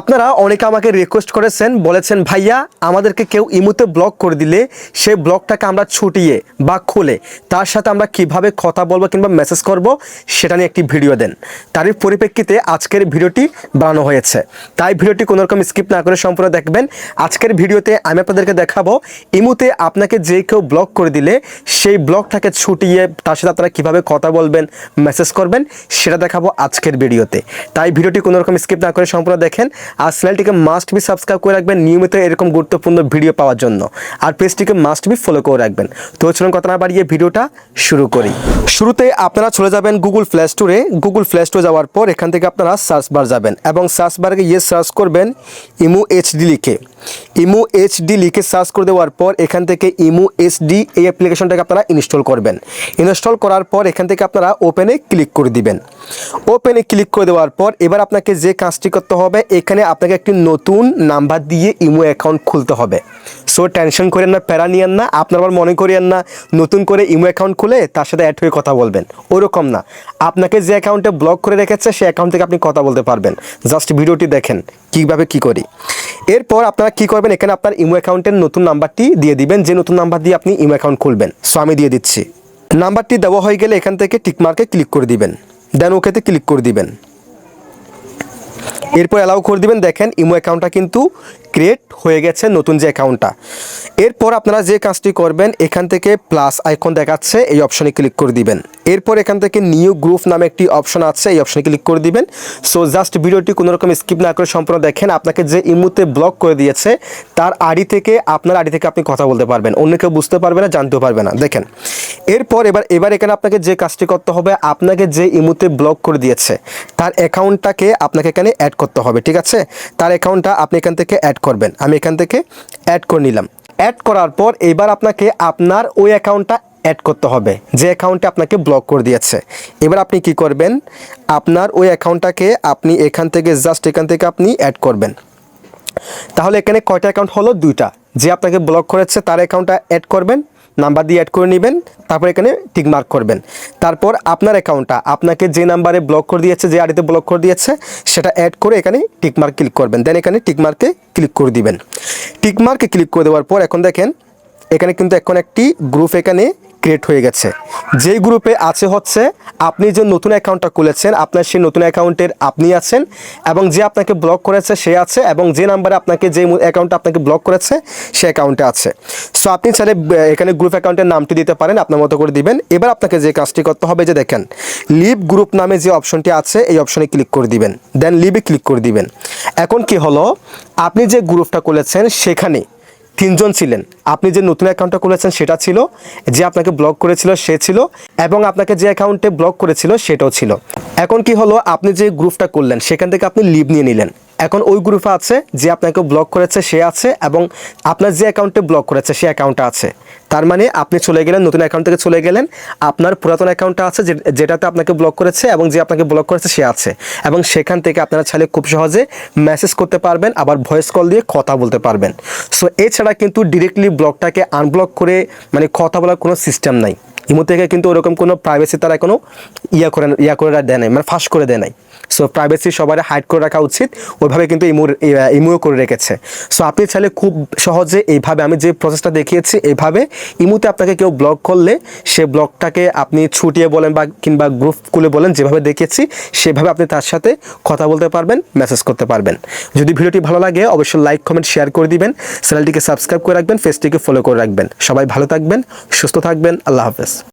আপনারা অনেকে আমাকে রিকোয়েস্ট করেছেন, বলেছেন, ভাইয়া, আমাদেরকে কেউ ইমুতে ব্লক করে দিলে সেই ব্লকটাকে আমরা ছুটিয়ে বা খুলে তার সাথে আমরা কীভাবে কথা বলব কিংবা মেসেজ করব, সেটা নিয়ে একটি ভিডিও দেন। তারই পরিপ্রেক্ষিতে আজকের ভিডিওটি বানানো হয়েছে। তাই ভিডিওটি কোনো রকম স্কিপ না করে সম্পূর্ণ দেখবেন। আজকের ভিডিওতে আমি আপনাদেরকে দেখাবো, ইমুতে আপনাকে যে কেউ ব্লক করে দিলে সেই ব্লকটাকে ছুটিয়ে তার সাথে আপনারা কীভাবে কথা বলবেন মেসেজ করবেন, সেটা দেখাবো আজকের ভিডিওতে তাই ভিডিওটি কোনো রকম স্কিপ না করে সম্পূর্ণ দেখেন। আর চ্যানেলটিকে মাস্ট বি সাবস্ক্রাইব করে রাখবেন নিয়মিত এরকম গুরুত্বপূর্ণ ভিডিও পাওয়ার জন্য। আর পেজটিকে মাস্ট বি ফলো করে রাখবেন। তো চলুন কথা না বাড়িয়ে ভিডিওটা শুরু করি। শুরুতে আপনারা চলে যাবেন গুগল প্লে স্টোরে গুগল প্লে স্টোরে যাওয়ার পর এখান থেকে আপনারা সার্চ বার যাবেন এবং সার্চ বারে ইয়ে সার্চ করবেন ইমু এইচডি লিখে। ইমু এইচডি লিখে সার্চ করে দেওয়ার পর এখান থেকে ইমু এইচডি এই অ্যাপ্লিকেশনটাকে আপনারা ইনস্টল করবেন। ইনস্টল করার পর এখান থেকে আপনারা ওপেনে ক্লিক করে দিবেন। ওপেনে ক্লিক করে দেওয়ার পর এবার আপনাকে যে কাজটি করতে হবে, এখানে আপনাকে একটি নতুন নাম্বার দিয়ে ইমো অ্যাকাউন্ট খুলতে হবে। সো টেনশন করেন না, প্যারা নিয়েন না, আপনার আবার মনে করিয়েন না, নতুন করে ইমো অ্যাকাউন্ট খুলে তার সাথে অ্যাড হয়ে কথা বলবেন। ওরকম না। আপনাকে যে অ্যাকাউন্টে ব্লক করে রেখেছে, সেই অ্যাকাউন্ট থেকে আপনি কথা বলতে পারবেন। জাস্ট ভিডিওটি দেখেন, কীভাবে কি করি। এরপর আপনারা কি করবেন? এখানে আপনার ইমো অ্যাকাউন্টের নতুন নাম্বারটি দিয়ে দিবেন, যে নতুন নাম্বার দিয়ে আপনি ইমো অ্যাকাউন্ট খুলবেন। সো আমি দিয়ে দিচ্ছি। নাম্বারটি দেওয়া হয়ে গেলে এখান থেকে টিকমার্কে ক্লিক করে দিবেন। দেন ওকেতে ক্লিক করে দিবেন। এরপর অ্যালাউ করে দিবেন। দেখেন ইমো অ্যাকাউন্টটা কিন্তু ক্রিয়েট হয়ে গেছে নতুন যে অ্যাকাউন্টটা এরপর আপনারা যে কাজটি করবেন, এখান থেকে প্লাস আইকন দেখাচ্ছে, এই অপশনে ক্লিক করে দিবেন। এরপর এখান থেকে নিউ গ্রুপ নামে একটি অপশন আছে, এই অপশনে ক্লিক করে দিবেন। সো জাস্ট ভিডিওটি কোনো রকম স্কিপ না করে সম্পূর্ণ দেখেন, আপনাকে যে ইমুতে ব্লক করে দিয়েছে, তার আড়ি থেকে, আপনার আড়ি থেকে আপনি কথা বলতে পারবেন। অন্য কেউ বুঝতে পারবে না, জানতেও পারবে না। দেখেন, এরপর এবার এবার এখানে আপনাকে যে কাজটি করতে হবে, আপনাকে যে ইমুতে ব্লক করে দিয়েছে, তার অ্যাকাউন্টটাকে আপনাকে এখানে অ্যাড করতে হবে, ঠিক আছে? তার অ্যাকাউন্টটা আপনি এখান থেকে অ্যাড করবেন। আমি এখান থেকে অ্যাড করে নিলাম। অ্যাড করার পর এবার আপনাকে আপনার ওই অ্যাকাউন্টটা অ্যাড করতে হবে। যে অ্যাকাউন্টে আপনাকে ব্লক করে দিয়েছে। এবার আপনি কি করবেন? আপনার ওই অ্যাকাউন্টটাকে আপনি এখান থেকে জাস্ট এখান থেকে আপনি অ্যাড করবেন। তাহলে এখানে কয়টা অ্যাকাউন্ট হলো? দুইটা। যে আপনাকে ব্লক করেছে, তার অ্যাকাউন্টটা অ্যাড করবেন। নাম্বার দিয়ে অ্যাড করে নেবেন, তারপর এখানে টিক মার্ক করবেন। তারপর আপনার অ্যাকাউন্টটা আপনাকে যে নাম্বারে ব্লক করে দিয়েছে, যে আড়িতে ব্লক করে দিয়েছে, সেটা অ্যাড করে এখানে টিক মার্ক ক্লিক করবেন। দেন এখানে টিক মার্কে ক্লিক করে দিবেন। টিক মার্কে ক্লিক করে দেওয়ার পর এখন দেখেন, এখানে কিন্তু এখন একটি গ্রুপ এখানে ক্রিয়েট হয়ে গেছে। যেই গ্রুপে আছে হচ্ছে, আপনি যে নতুন অ্যাকাউন্টটা খুলেছেন, আপনার সেই নতুন অ্যাকাউন্টের আপনি আছেন এবং যে আপনাকে ব্লক করেছে সে আছে এবং যে নাম্বারে আপনাকে যে অ্যাকাউন্টটা আপনাকে ব্লক করেছে, সে অ্যাকাউন্টে আছে। সো আপনি চাইলে এখানে গ্রুপ অ্যাকাউন্টের নামটি দিতে পারেন, আপনার মতো করে দিবেন। এবার আপনাকে যে কাজটি করতে হবে, যে দেখেন লিভ গ্রুপ নামে যে অপশনটি আছে, এই অপশনে ক্লিক করে দিবেন। দেন লিভে ক্লিক করে দিবেন। এখন কি হলো? আপনি যে গ্রুপটা খুলেছেন, সেখানে তিনজন ছিলেন। আপনি যে নতুন অ্যাকাউন্টটা খুলেছেন সেটা ছিল, যে আপনাকে ব্লক করেছিল সে ছিল, এবং আপনাকে যে অ্যাকাউন্টে ব্লক করেছিল সেটাও ছিল। এখন কি হলো, আপনি যে গ্রুপটা করলেন, সেখান থেকে আপনি লিভ নিয়ে নিলেন। এখন ওই গ্রুপে আছে যে আপনাকে ব্লক করেছে, সে আছে এবং আপনার যে অ্যাকাউন্টে ব্লক করেছে, সে অ্যাকাউন্টটা আছে। তার মানে আপনি চলে গেলেন, নতুন অ্যাকাউন্ট থেকে চলে গেলেন, আপনার পুরাতন অ্যাকাউন্টটা আছে যেটাতে আপনাকে ব্লক করেছে এবং যে আপনাকে ব্লক করেছে, সে আছে। এবং সেখান থেকে আপনারা চাইলে খুব সহজে মেসেজ করতে পারবেন, আবার ভয়েস কল দিয়ে কথা বলতে পারবেন। সো এছাড়া কিন্তু ডিরেক্টলি ব্লকটাকে আনব্লক করে মানে কথা বলার কোনো সিস্টেম নাই। ইমো থেকে কিন্তু ওরকম কোনো প্রাইভেসি তারা কোনো ইয়া করে ইয়া করে দেয় নাই মানে ফাঁস করে দেয় নাই। সো প্রাইভেসি সবার হাইড করে রাখা উচিত, ওইভাবে কিন্তু ইমোর ইমোও করে রেখেছে। সো আপনি চাইলে খুব সহজে এইভাবে আমি যে প্রসেসটা দেখিয়েছি, এইভাবে ইমোতে আপনাকে কেউ ব্লক করলে, সে ব্লকটাকে আপনি ছুটিয়ে বলেন বা কিংবা গ্রুপ খুলে বলেন, যেভাবে দেখিয়েছি, সেভাবে আপনি তার সাথে কথা বলতে পারবেন মেসেজ করতে পারবেন। যদি ভিডিওটি ভালো লাগে, অবশ্যই লাইক কমেন্ট শেয়ার করে দিবেন। চ্যানেলটিকে সাবস্ক্রাইব করে রাখবেন ফেসটিকে ফলো করে রাখবেন। সবাই ভালো থাকবেন, সুস্থ থাকবেন, আল্লাহ হাফেজ।